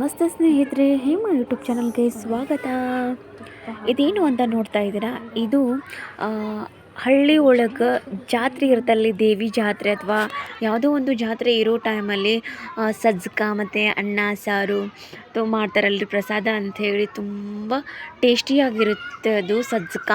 ನಮಸ್ತೆ ಸ್ನೇಹಿತರೆ ಹೇಮ ಯೂಟ್ಯೂಬ್ ಚಾನಲ್ಗೆ ಸ್ವಾಗತ. ಇದೇನು ಅಂತ ನೋಡ್ತಾ ಇದ್ದೀರಾ? ಇದು ಹಳ್ಳಿ ಒಳಗೆ ಜಾತ್ರೆ ಇರ್ತಲ್ಲಿ ದೇವಿ ಜಾತ್ರೆ ಅಥವಾ ಯಾವುದೋ ಒಂದು ಜಾತ್ರೆ ಇರೋ ಟೈಮಲ್ಲಿ ಸಜ್ಜಕ ಮತ್ತು ಅನ್ನ, ಸಾರು ಅಥವಾ ಮಾಡ್ತಾರಲ್ರಿ ಪ್ರಸಾದ ಅಂಥೇಳಿ ತುಂಬ ಟೇಸ್ಟಿಯಾಗಿರುತ್ತೆ ಅದು ಸಜ್ಜಕ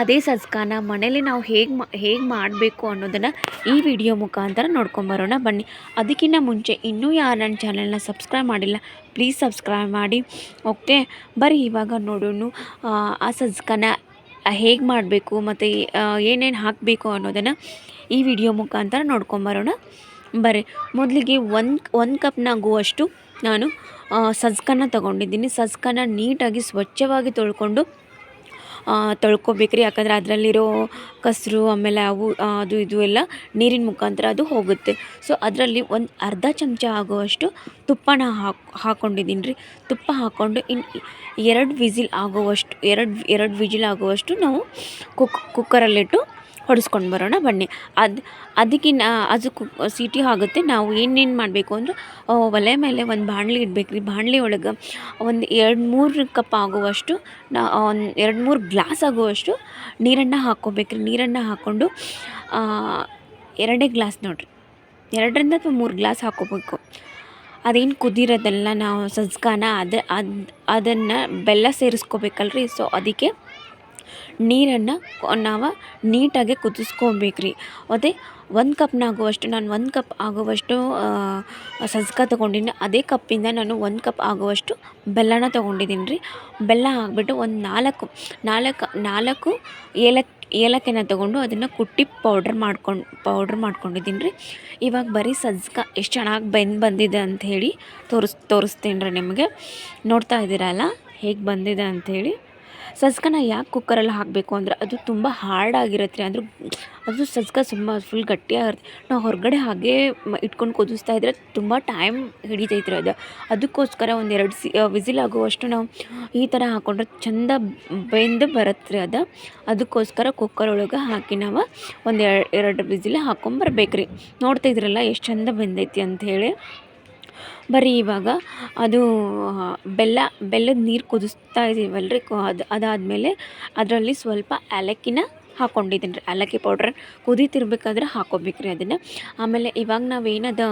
ಅದೇ ಸಜ್ಜಕನ ಮನೇಲಿ ನಾವು ಹೇಗೆ ಮಾ, ಹೇಗೆ ಮಾಡಬೇಕು ಅನ್ನೋದನ್ನು ಈ ವಿಡಿಯೋ ಮುಖಾಂತರ ನೋಡ್ಕೊಂಬರೋಣ ಬನ್ನಿ ಅದಕ್ಕಿಂತ ಮುಂಚೆ ಇನ್ನೂ ಯಾರು ನನ್ನ ಚಾನಲ್ನ ಸಬ್ಸ್ಕ್ರೈಬ್ ಮಾಡಿಲ್ಲ, ಪ್ಲೀಸ್ ಸಬ್ಸ್ಕ್ರೈಬ್ ಮಾಡಿ. ಓಕೆ, ಬರೀ ಇವಾಗ ನೋಡೋಣ ಆ ಸಜ್ಜಕನ ಹೇಗೆ ಮಾಡಬೇಕು ಮತ್ತು ಏನೇನು ಹಾಕಬೇಕು ಅನ್ನೋದನ್ನು ಈ ವಿಡಿಯೋ ಮುಖಾಂತರ ನೋಡ್ಕೊಂಬರೋಣ ಬರ್ರಿ. ಮೊದಲಿಗೆ ಒಂದು ಒಂದು ಕಪ್ನಾಗುವಷ್ಟು ನಾನು ಆ, ತಗೊಂಡಿದ್ದೀನಿ. ಸಜ್ಜಕನ ನೀಟಾಗಿ ಸ್ವಚ್ಛವಾಗಿ ತೊಳ್ಕೊಂಡು ತೊಳ್ಕೊಬೇಕ್ರಿ. ಯಾಕಂದ್ರೆ ಅದರಲ್ಲಿರೋ ಕಸರು, ಆಮೇಲೆ ಅವು ಅದು ಇದು ಎಲ್ಲ ನೀರಿನ ಮುಖಾಂತರ ಅದು ಹೋಗುತ್ತೆ. ಸೊ ಅದರಲ್ಲಿ ಒಂದು ಅರ್ಧ ಚಮಚ ಆಗುವಷ್ಟು ತುಪ್ಪನ ಹಾಕಿ ಹಾಕ್ಕೊಂಡಿದ್ದೀನಿ ರೀ ತುಪ್ಪ ಹಾಕ್ಕೊಂಡು ಇನ್ನು ಎರಡು ವಿಝಿಲ್ ಆಗುವಷ್ಟು, ಎರಡು ಎರಡು ವಿಜಿಲ್ ಆಗುವಷ್ಟು ನಾವು ಕುಕ್ ಕುಕ್ಕರಲ್ಲಿಟ್ಟು ಹೊಡಿಸ್ಕೊಂಡು ಬರೋಣ, ಬನ್ನಿ. ಅದು, ಅದಕ್ಕಿನ್ನ, ಅದು ಕು, ಸೀಟಿ ಆಗುತ್ತೆ. ನಾವು ಏನೇನು ಮಾಡಬೇಕು ಅಂದ್ರೆ ಒಲೆ ಮೇಲೆ ಒಂದು ಬಾಣಲಿ ಇಡ್ಬೇಕು ರೀ ಬಾಣಲಿ ಒಳಗೆ ಒಂದು ಎರಡು ಮೂರು ಕಪ್ ಆಗುವಷ್ಟು, ನಾ ಒಂದು ಎರಡು ಮೂರು ಗ್ಲಾಸ್ ಆಗುವಷ್ಟು ನೀರನ್ನು ಹಾಕ್ಕೋಬೇಕು ರೀ ನೀರನ್ನು ಹಾಕ್ಕೊಂಡು ಎರಡೇ ಗ್ಲಾಸ್ ನೋಡಿರಿ. ಎರಡರಿಂದ ಅಥವಾ ಮೂರು ಗ್ಲಾಸ್ ಹಾಕ್ಕೋಬೇಕು. ಅದೇನು ಕುದಿರೋದೆಲ್ಲ, ನಾವು ಸಜ್ಕಾನ ಅದು ಅದು, ಅದನ್ನು ಬೆಲ್ಲ ಸೇರಿಸ್ಕೋಬೇಕಲ್ರಿ. ಸೊ, ಅದಕ್ಕೆ ನೀರನ್ನು ನಾವು ನೀಟಾಗಿ ಕುದಿಸ್ಕೊಬೇಕ್ರಿ. ಅದೇ ಒಂದು ಕಪ್ನಾಗುವಷ್ಟು ನಾನು ಒಂದು ಕಪ್ ಆಗುವಷ್ಟು ಸಜ್ಕ ತೊಗೊಂಡಿನಿ. ಅದೇ ಕಪ್ಪಿಂದ ನಾನು ಒಂದು ಕಪ್ ಆಗುವಷ್ಟು ಬೆಲ್ಲನ ತೊಗೊಂಡಿದ್ದೀನಿ ರೀ ಬೆಲ್ಲ ಹಾಕ್ಬಿಟ್ಟು ಒಂದು ನಾಲ್ಕು ನಾಲ್ಕು ನಾಲ್ಕು ಏಲಕ್ಕಿ ಏಲಕ್ಕಿನ ತೊಗೊಂಡು ಅದನ್ನು ಕುಟ್ಟಿ ಪೌಡ್ರ್ ಮಾಡ್ಕೊಂಡು ಪೌಡ್ರ್ ಮಾಡ್ಕೊಂಡಿದ್ದೀನಿ ರೀ ಇವಾಗ ಬರೀ ಸಜ್ಕ ಎಷ್ಟು ಚೆನ್ನಾಗಿ ಬೆಂದು ಬಂದಿದೆ ಅಂತ ಹೇಳಿ ತೋರಿಸ್ ತೋರಿಸ್ತೀನಿ ರೀ ನಿಮಗೆ. ನೋಡ್ತಾ ಇದ್ದೀರಲ್ಲ ಹೇಗೆ ಬಂದಿದೆ ಅಂಥೇಳಿ ಸಜ್ಜಕನ ಯಾಕೆ ಕುಕ್ಕರಲ್ಲಿ ಹಾಕಬೇಕು ಅಂದ್ರೆ ಅದು ತುಂಬ ಹಾರ್ಡ್ ಆಗಿರುತ್ತೆ ಅಂದ್ರೆ ಅದು ಸಸ್ಕ ತುಂಬ ಫುಲ್ ಗಟ್ಟಿಯಾಗಿರುತ್ತೆ. ನಾವು ಹೊರಗಡೆ ಹಾಗೆ ಇಟ್ಕೊಂಡು ಕುದಿಸ್ತಾ ಇದ್ರೆ ತುಂಬ ಟೈಮ್ ಹಿಡಿತೈತ್ರಿ ಅದು. ಅದಕ್ಕೋಸ್ಕರ ಒಂದು ಎರಡು ಸಿ ವಿಸಿಲ್ ಆಗುವಷ್ಟು ನಾವು ಈ ಥರ ಹಾಕ್ಕೊಂಡ್ರೆ ಚಂದ ಬೆಂದು ಬರುತ್ತೆ ಅದು. ಅದಕ್ಕೋಸ್ಕರ ಕುಕ್ಕರ್ ಒಳಗೆ ಹಾಕಿ ನಾವು ಒಂದು ಎರಡು ವಿಸಿಲ್ ಹಾಕ್ಕೊಂಬರ್ಬೇಕು ರೀ ನೋಡ್ತಾ ಇದ್ರಲ್ಲ ಎಷ್ಟು ಚಂದ ಬೆಂದೈತಿ ಅಂಥೇಳಿ ಬರೀ ಇವಾಗ ಅದು ಬೆಲ್ಲ ಬೆಲ್ಲದ ನೀರು ಕುದಿಸ್ತಾ ಇದ್ದೀವಲ್ರಿ ಅದು ಅದಾದಮೇಲೆ ಅದರಲ್ಲಿ ಸ್ವಲ್ಪ ಏಲಕ್ಕಿನ ಹಾಕ್ಕೊಂಡಿದ್ದೀನಿ ರೀ. ಏಲಕ್ಕಿ ಪೌಡ್ರ್ ಕುದೀತಿರ್ಬೇಕಾದ್ರೆ ಹಾಕೋಬೇಕು ರೀ ಅದನ್ನು. ಆಮೇಲೆ ಇವಾಗ ನಾವೇನದ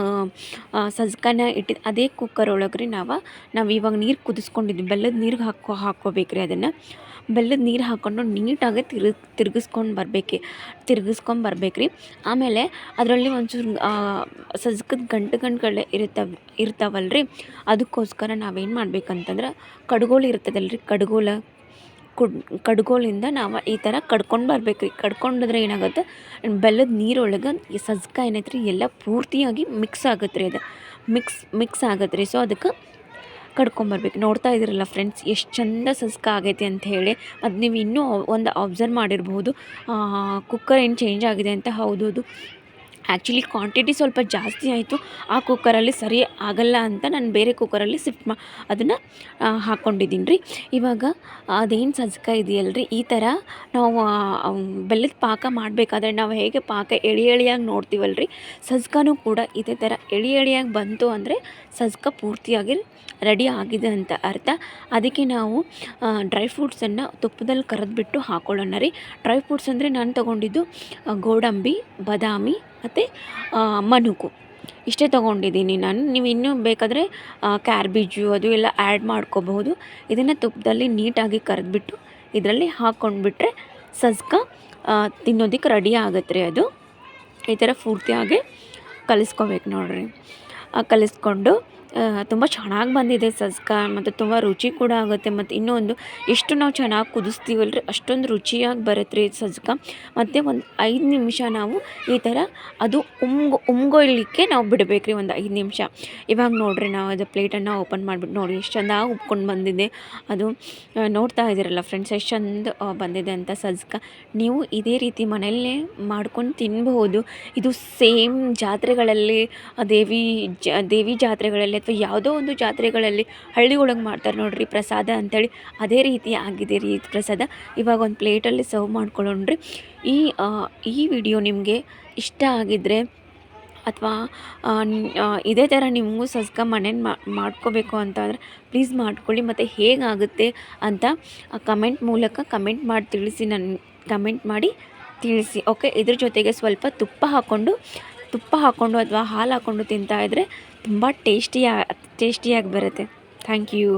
ಸಜ್ಕನ ಇಟ್ಟಿದ್ದು ಅದೇ ಕುಕ್ಕರ್ ಒಳಗೆ ರೀ ನಾವು ನಾವು ಇವಾಗ ನೀರು ಕುದಿಸ್ಕೊಂಡಿದ್ವಿ. ಬೆಲ್ಲದ ನೀರಿಗೆ ಹಾಕೋ ಹಾಕ್ಕೋಬೇಕು ರೀ ಅದನ್ನು. ಬೆಲ್ಲದ ನೀರು ಹಾಕ್ಕೊಂಡು ನೀಟಾಗಿ ತಿರು, ತಿರುಗಿಸ್ಕೊಂಡು ಬರ್ಬೇಕು ತಿರ್ಗಿಸ್ಕೊಂಡು ಬರ್ಬೇಕು ರೀ. ಆಮೇಲೆ ಅದರಲ್ಲಿ ಒಂಚೂರು ಸಜ್ಕದ ಗಂಟು ಗಂಟುಗಳೇ ಇರ್ತಾವೆ ಇರ್ತಾವಲ್ಲ ರೀ ಅದಕ್ಕೋಸ್ಕರ ನಾವೇನು ಮಾಡ್ಬೇಕಂತಂದ್ರೆ ಕಡ್ಗೋಲು ಇರ್ತದಲ್ಲ ರೀ ಕಡ್ಗೋಲ ಕುಡ್ ಕಡ್ಗೋಲಿಂದ ನಾವು ಈ ಥರ ಕಡ್ಕೊಂಡು ಬರ್ಬೇಕು ರೀ ಕಡ್ಕೊಂಡಿದ್ರೆ ಏನಾಗುತ್ತೆ? ಬೆಲ್ಲದ ನೀರೊಳಗೆ ಈ ಸಜ್ಕ ಏನೈತೆ ರೀ ಎಲ್ಲ ಪೂರ್ತಿಯಾಗಿ ಮಿಕ್ಸ್ ಆಗುತ್ತೆ ರೀ ಅದು. ಮಿಕ್ಸ್ ಮಿಕ್ಸ್ ಆಗತ್ತೆ ರೀ ಸೊ ಅದಕ್ಕೆ ಕಡ್ಕೊಂಬರ್ಬೇಕು ನೋಡ್ತಾ ಇದ್ದೀರಲ್ಲ ಫ್ರೆಂಡ್ಸ್ ಎಷ್ಟು ಚಂದ ಸಸ್ಕ ಆಗೈತೆ ಅಂತ ಹೇಳಿ. ಅದು ನೀವು ಇನ್ನೂ ಒಂದು ಅಬ್ಸರ್ವ್ ಮಾಡಿರ್ಬೋದು. ಕುಕ್ಕರ್ ಏನು ಚೇಂಜ್ ಆಗಿದೆ ಅಂತ? ಹೌದು ಅದು ಆ್ಯಕ್ಚುಲಿ ಕ್ವಾಂಟಿಟಿ ಸ್ವಲ್ಪ ಜಾಸ್ತಿ ಆಯಿತು. ಆ ಕುಕ್ಕರಲ್ಲಿ ಸರಿ ಆಗಲ್ಲ ಅಂತ ನಾನು ಬೇರೆ ಕುಕ್ಕರಲ್ಲಿ ಶಿಫ್ಟ್ ಮಾ, ಅದನ್ನು ಹಾಕ್ಕೊಂಡಿದ್ದೀನಿ ರೀ ಇವಾಗ ಅದೇನು ಸಜ್ಕ ಇದೆಯಲ್ಲ ರೀ ಈ ಥರ ನಾವು ಬೆಲ್ಲದ ಪಾಕ ಮಾಡಬೇಕಾದ್ರೆ ನಾವು ಹೇಗೆ ಪಾಕ ಎಳೆ ಎಳೆಯಾಗಿ ನೋಡ್ತೀವಲ್ಲ ರೀ ಸಜ್ಕನೂ ಕೂಡ ಇದೇ ಥರ ಎಳೆ ಎಳೆಯಾಗಿ ಬಂತು ಅಂದರೆ ಸಜ್ಕ ಪೂರ್ತಿಯಾಗಿ ರೆಡಿ ಆಗಿದೆ ಅಂತ ಅರ್ಥ. ಅದಕ್ಕೆ ನಾವು ಡ್ರೈ ಫ್ರೂಟ್ಸನ್ನು ತುಪ್ಪದಲ್ಲಿ ಕರೆದ್ಬಿಟ್ಟು ಹಾಕ್ಕೊಳ್ಳೋಣ ರೀ. ಡ್ರೈ ಫ್ರೂಟ್ಸ್ ಅಂದರೆ ನಾನು ತೊಗೊಂಡಿದ್ದು ಗೋಡಂಬಿ, ಬಾದಾಮಿ ಮತ್ತು ಮನುಕು. ಇಷ್ಟೇ ತೊಗೊಂಡಿದ್ದೀನಿ ನಾನು. ನೀವು ಇನ್ನೂ ಬೇಕಾದರೆ ಕ್ಯಾರ್ಬೀಜು ಅದು ಎಲ್ಲ ಆ್ಯಡ್ ಮಾಡ್ಕೋಬಹುದು. ಇದನ್ನು ತುಪ್ಪದಲ್ಲಿ ನೀಟಾಗಿ ಕರೆದ್ಬಿಟ್ಟು, ಇದರಲ್ಲಿ ಹಾಕ್ಕೊಂಡ್ಬಿಟ್ರೆ ಸಜ್ಕ ತಿನ್ನೋದಕ್ಕೆ ರೆಡಿ ಆಗತ್ತೆ ರೀ ಅದು. ಈ ಥರ ಪೂರ್ತಿಯಾಗಿ ಕಲಿಸ್ಕೋಬೇಕು ನೋಡಿರಿ. ಕಲಿಸ್ಕೊಂಡು ತುಂಬ ಚೆನ್ನಾಗಿ ಬಂದಿದೆ ಸಜ್ಕ ಮತ್ತು ತುಂಬ ರುಚಿ ಕೂಡ ಆಗುತ್ತೆ. ಮತ್ತು ಇನ್ನೊಂದು, ಎಷ್ಟು ನಾವು ಚೆನ್ನಾಗಿ ಕುದಿಸ್ತೀವಲ್ಲ ರೀ ಅಷ್ಟೊಂದು ರುಚಿಯಾಗಿ ಬರುತ್ತೆ ರೀ ಸಜ್ಕ ಮತ್ತು ಒಂದು ಐದು ನಿಮಿಷ ನಾವು ಈ ಥರ ಅದು ಉಮ್ಗೊ ಉಮ್ಗೊಳ್ಳಿಕ್ಕೆ ನಾವು ಬಿಡಬೇಕು ರೀ ಒಂದು ಐದು ನಿಮಿಷ. ಇವಾಗ ನೋಡಿರಿ ನಾವು ಅದು ಪ್ಲೇಟನ್ನು ಓಪನ್ ಮಾಡಿಬಿಟ್ಟು ನೋಡಿ, ಎಷ್ಟು ಚಂದ ಉಪ್ಕೊಂಡು ಬಂದಿದೆ. ಅದು ನೋಡ್ತಾ ಇದ್ದೀರಲ್ಲ ಫ್ರೆಂಡ್ಸ್, ಎಷ್ಟು ಚೆಂದ ಬಂದಿದೆ ಅಂತ ಸಜ್ಕ ನೀವು ಇದೇ ರೀತಿ ಮನೆಯಲ್ಲೇ ಮಾಡ್ಕೊಂಡು ತಿನ್ಬಹುದು. ಇದು ಸೇಮ್ ಜಾತ್ರೆಗಳಲ್ಲಿ ದೇವಿ ಜ, ದೇವಿ ಜಾತ್ರೆಗಳಲ್ಲಿ ಅಥವಾ ಯಾವುದೋ ಒಂದು ಜಾತ್ರೆಗಳಲ್ಲಿ ಹಳ್ಳಿ ಒಳಗೆ ಮಾಡ್ತಾರೆ ನೋಡಿರಿ ಪ್ರಸಾದ ಅಂಥೇಳಿ ಅದೇ ರೀತಿ ಆಗಿದೆ ರೀ ಇದು ಪ್ರಸಾದ. ಇವಾಗ ಒಂದು ಪ್ಲೇಟಲ್ಲಿ ಸರ್ವ್ ಮಾಡ್ಕೊಳ್ಳೋಣ್ರಿ. ಈ ಈ ವಿಡಿಯೋ ನಿಮಗೆ ಇಷ್ಟ ಆಗಿದ್ದರೆ ಅಥವಾ ಇದೇ ಥರ ನಿಮಗೂ ಸಸ್ಕ ಮನೇಲಿ ಮಾಡ್ಕೋಬೇಕು ಅಂತ ಅಂದರೆ ಪ್ಲೀಸ್ ಮಾಡ್ಕೊಳ್ಳಿ. ಮತ್ತು ಹೇಗಾಗುತ್ತೆ ಅಂತ ಕಮೆಂಟ್ ಮೂಲಕ ಕಮೆಂಟ್ ಮಾಡಿ ತಿಳಿಸಿ ನನ್ನ ಕಮೆಂಟ್ ಮಾಡಿ ತಿಳಿಸಿ ಓಕೆ ಇದ್ರ ಜೊತೆಗೆ ಸ್ವಲ್ಪ ತುಪ್ಪ ಹಾಕ್ಕೊಂಡು ತುಪ್ಪ ಹಾಕ್ಕೊಂಡು ಅಥವಾ ಹಾಲು ಹಾಕ್ಕೊಂಡು ತಿಂತಾಯಿದ್ರೆ ತುಂಬ ಟೇಸ್ಟಿಯಾಗಿ ಟೇಸ್ಟಿಯಾಗಿ ಬರುತ್ತೆ. Thank you.